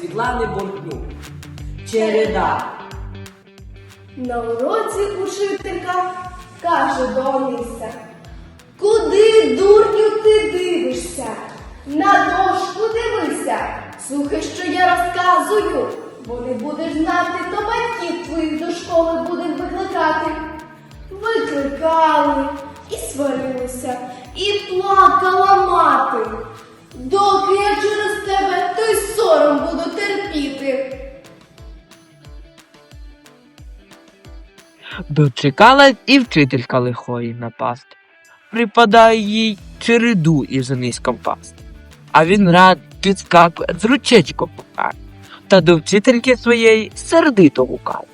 Світлани Бортнюк. Череда. На уроці учителька каже до Ониса, Куди, дурню, ти дивишся? На дошку дивися, слухай, що я розказую, бо не будеш знати, то батьків твоїх до школи будемо викликати. Викликали і сварилися, і плакала мати. Дочекалась і вчителька лихої напасти. Припадає їй череду із низьком пасти. А він рад підскакує, з ручечком пукає. Та до вчительки своєї сердито гукає.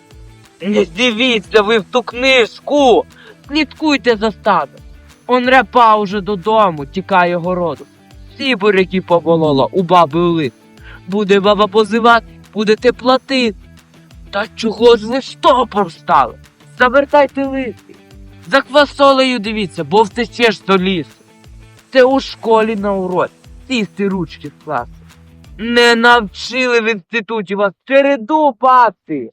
Не дивіться ви в ту книжку, слідкуйте за стадом. Он репа уже додому, тікає городу. Всі буряки поболола у баби у лист. Буде баба позивати, будете платити. Та чого ж ви стопор стали? Завертайте листи. За квасолею дивіться, бо втечеш до лісу. Це у школі на уроці. Сісти ручки в класу. Не навчили в інституті вас череду пати.